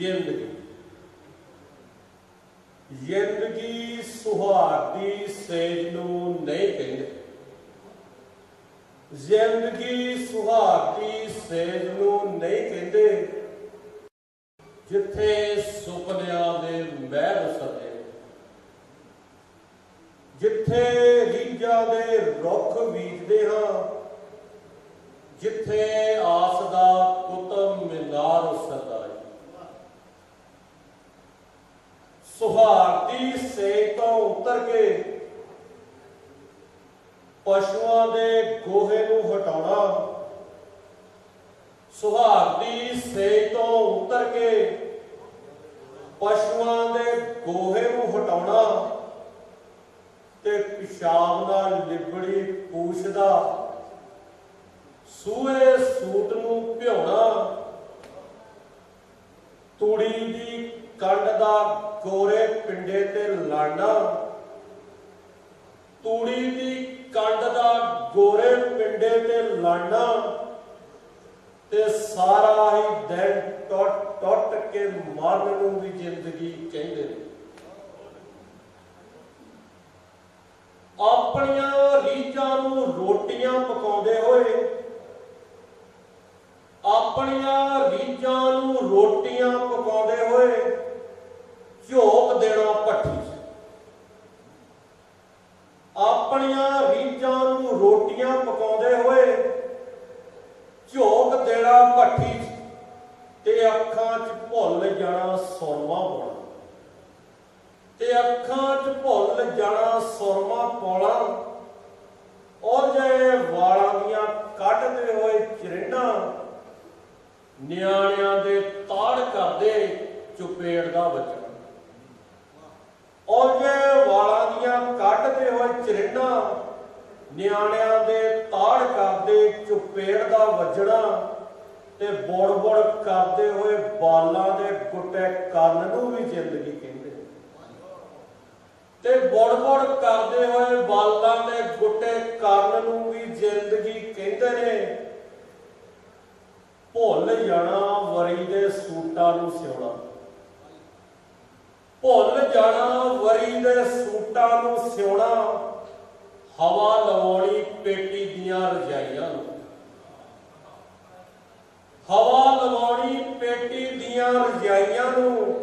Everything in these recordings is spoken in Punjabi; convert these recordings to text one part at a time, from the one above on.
ਜ਼ਿੰਦਗੀ। ਜ਼ਿੰਦਗੀ ਸੁਹਾਗ ਸੇਜ ਨੂੰ ਨਹੀਂ ਕਹਿੰਦੇ। ਜ਼ਿੰਦਗੀ ਸੁਹਾਗ ਸੇਜ ਨੂੰ ਨਹੀਂ ਕਹਿੰਦੇ। ਜਿੱਥੇ ਸੁਪਨਿਆਂ ਦੇ ਮਹਿਲ ਸਦੇ। ਜਿੱਥੇ ਰੀਝਾਂ ਦੇ ਰੁੱਖ ਬੀਜਦੇ ਹਾਂ। ਜਿੱਥੇ ਆਸ ਦਾ ਕੁਤਬ ਮਿਨਾਰ ਸਦਾ ਸੁਹਾਗ ਦੀ ਤੋਂ ਉਤਰ ਕੇ ਪਸ਼ੂਆਂ ਦੇ ਗੋਹੇ ਨੂੰ ਹਟਾਉਣਾ। ਸੁਹਾਗ ਦੀ ਤੋਂ ਉਤਰ ਕੇ ਪਸ਼ੂਆਂ ਦੇ ਗੋਹੇ ਨੂੰ ਹਟਾਉਣਾ ਤੇ ਪਿਸ਼ਾਬ ਨਾਲ ਲਿਬੜੀ ਪੂਛ ਦਾ ਸੂਏ ਸੂਟ ਨੂੰ ਭਿਉਣਾ। ਤੂੜੀ ਦੀ ਕੰਡ ਦਾ ਗੋਰੇ ਪਿੰਡੇ ਤੇ ਲਾਣਾ ਤੂੜੀ ਦੀ ਕੰਡ ਦਾ ਗੋਰੇ ਪਿੰਡੇ ਤੇ ਲਾਣਾ ਤੇ ਸਾਰਾ ਹੀ ਦਿਨ ਟੁੱਟ ਟੁੱਟ ਕੇ ਮਰਨ ਨੂੰ ਵੀ ਜ਼ਿੰਦਗੀ ਕਹਿੰਦੇ ਨੇ। ਆਪਣੀਆਂ ਰੀਝਾਂ ਨੂੰ ਰੋਟੀਆਂ ਪਕਾਉਂਦੇ ਹੋਏ, ਆਪਣੀਆਂ ਰੀਝਾਂ ਨੂੰ ਰੋਟੀਆਂ ਪਕਾਉਂਦੇ ਹੋਏ ਝੋਕ ਦੇਣਾ ਪੱਠੀ 'ਚ ਆਪਣੀਆਂ ਰੀਝਾਂ ਨੂੰ ਰੋਟੀਆਂ ਪਕਾਉਂਦੇ ਹੋਏ ਝੋਕ ਦੇਣਾ ਭੱਠੀ 'ਚ ਤੇ ਅੱਖਾਂ 'ਚ ਭੁੱਲ ਜਾਣਾ ਸੁਰਮਾ ਪਾਉਣਾ। ਤੇ ਅੱਖਾਂ 'ਚ ਭੁੱਲ ਜਾਣਾ ਸੁਰਮਾ ਪਾਉਣਾ। ਉਹ ਜੇ ਵਾਲਾਂ ਦੀਆਂ ਕੱਢਦੇ ਹੋਏ ਚਿਰੰਡਾਂ ਨਿਆਣਿਆਂ ਦੇ ਤਾੜ ਕਰਦੇ ਚੁਪੇੜ ਦਾ ਵੱਜਣਾ ਉਹ ਜੇ ਵਾਲਾਂ ਦੀਆਂ ਕੱਢਦੇ ਨਿਆਣਿਆਂ ਦੇ ਤਾੜ ਕਰਦੇ, ਚੁਪੇੜ ਦਾ ਵੱਜਣਾ ਤੇ ਬੋੜ ਬੋੜ ਕਰਦੇ ਹੋਏ ਬਾਲਾਂ ਦੇ ਗੁੱਟੇ ਕੰਨ ਨੂੰ ਵੀ ਜ਼ਿੰਦਗੀ ਕਹਿੰਦੇ ਤੇ ਬੋੜ ਬੋੜ ਕਰਦੇ ਹੋਏ ਬਾਲਾਂ ਦੇ ਗੁੱਟੇ ਕੰਨ ਨੂੰ ਵੀ ਜ਼ਿੰਦਗੀ ਕਹਿੰਦੇ ਨੇ। ਭੁੱਲ ਜਾਣਾ ਵਰੀ ਦੇ ਸੂਟਾਂ ਨੂੰ ਸਿਉਣਾ। ਭੁੱਲ ਜਾਣਾ ਵਰੀ ਦੇ ਸੂਟਾਂ ਨੂੰ ਸਿਉਣਾ। ਹਵਾ ਲਵਾਉਣੀ ਪੇਟੀ ਦੀਆਂ ਰਜਾਈਆਂ ਨੂੰ। ਹਵਾ ਲਵਾਉਣੀ ਪੇਟੀ ਦੀਆਂ ਰਜਾਈਆਂ ਨੂੰ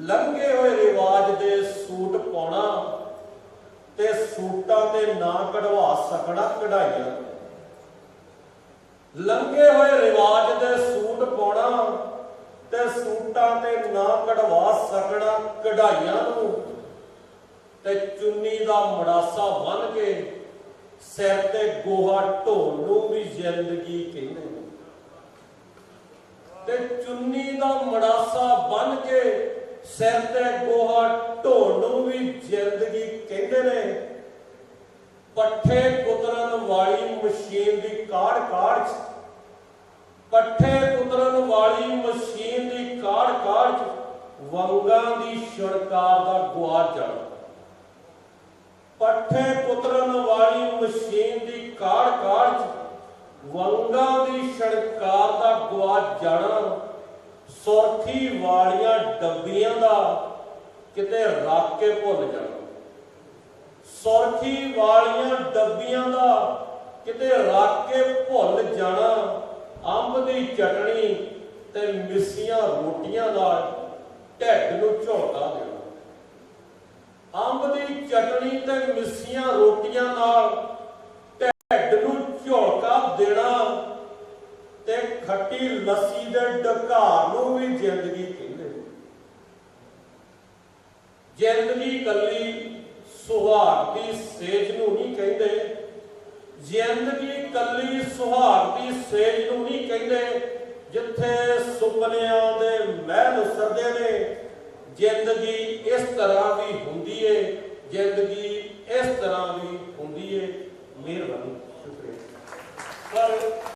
ਲੰਘੇ ਹੋਏ ਰਿਵਾਜ ਦੇ ਸੂਟ ਪਾਉਣਾ ਤੇ ਸੂਟਾਂ ਤੇ ਨਾ ਕਢਵਾ ਸਕਣਾ ਕਢਾਈਆਂ ਲੰਘੇ ਹੋਏ ਰਿਵਾਜ ਦੇ ਸੂਟ ਪਾਉਣਾ ਤੇ ਸੂਟਾਂ ਤੇ ਨਾ ਕਢਵਾ ਸਕਣਾ ਕਢਾਈਆਂ ਨੂੰ। ਤੇ ਚੁੰਨੀ ਦਾ ਮੜਾਸਾ ਬੰਨ ਕੇ ਸਿਰ ਤੇ ਗੋਹਾ ਢੋਣ ਨੂੰ ਵੀ ਜ਼ਿੰਦਗੀ ਕਹਿੰਦੇ ਨੇ। ਤੇ ਚੁੰਨੀ ਦਾ ਮੜਾਸਾ ਬੰਨ ਕੇ ਸਿਰ ਤੇ ਗੋਹਾ ਢੋਣ ਨੂੰ ਵੀ ਜ਼ਿੰਦਗੀ ਕਹਿੰਦੇ ਨੇ। ਪੱਠੇ ਕੁਤਰਨ ਵਾਲੀ ਮਸ਼ੀਨ ਦੀ ਕਾੜ ਕਾੜ ਚ, ਪੱਠੇ ਕੁਤਰਨ ਵਾਲੀ ਮਸ਼ੀਨ ਦੀ ਕਾੜ ਕਾੜ ਚ, ਵੰਗਾਂ ਦੀ ਛਣਕਾਰ ਦਾ ਗੁਆਰ ਜਾਣਾ। ਪੱਠੇ ਕੁਤਰਨ ਵਾਲੀ ਮਸ਼ੀਨ ਦੀ ਕਾੜ ਕਾੜ ਚ ਵੰਗਾਂ ਦੀ ਛਣਕਾਰ ਦਾ ਗੁਆਚ ਜਾਣਾ, ਸੁਰਖੀ ਵਾਲੀਆਂ ਡੱਬੀਆਂ ਦਾ ਕਿਤੇ ਰੱਖ ਕੇ ਭੁੱਲ ਜਾਣਾ। ਸੁਰਖੀ ਵਾਲੀਆਂ ਡੱਬੀਆਂ ਦਾ ਕਿਤੇ ਰੱਖ ਕੇ ਭੁੱਲ ਜਾਣਾ, ਅੰਬ ਦੀ ਚਟਣੀ ਤੇ ਮਿੱਸੀਆਂ ਰੋਟੀਆਂ ਦਾ ਢਿੱਡ ਨੂੰ ਝੋਲਦਾ ਦੇਣਾ। ਅੰਬ ਦੀ ਚਟਣੀ ਤੇ ਮਿੱਸੀਆਂ ਰੋਟੀਆਂ ਨਾਲ, ਢਿੱਡ ਨੂੰ ਝੋਲਕਾ ਦੇਣਾ ਤੇ ਖੱਟੀ ਲੱਸੀ ਦੇ ਢਕਾਰ ਨੂੰ ਵੀ ਜ਼ਿੰਦਗੀ ਕਹਿੰਦੇ ਜ਼ਿੰਦਗੀ ਕੱਲੀ ਸੁਹਾਗ ਦੀ ਸੇਜ ਨੂੰ ਨਹੀਂ ਕਹਿੰਦੇ। ਜ਼ਿੰਦਗੀ ਕੱਲੀ ਸੁਹਾਗ ਦੀ ਸੇਜ ਨੂੰ ਨਹੀਂ ਕਹਿੰਦੇ, ਜਿੱਥੇ ਸੁਪਨਿਆਂ ਦੇ ਮਹਿਲ ਸਰਦੇ ਨੇ ਜ਼ਿੰਦਗੀ ਇਸ ਤਰ੍ਹਾਂ ਵੀ ਹੁੰਦੀ ਏ, ਜ਼ਿੰਦਗੀ ਇਸ ਤਰ੍ਹਾਂ ਵੀ ਹੁੰਦੀ ਏ। ਮਿਹਰਬਾਨੀ, ਸ਼ੁਕਰੀਆ। ਪਰ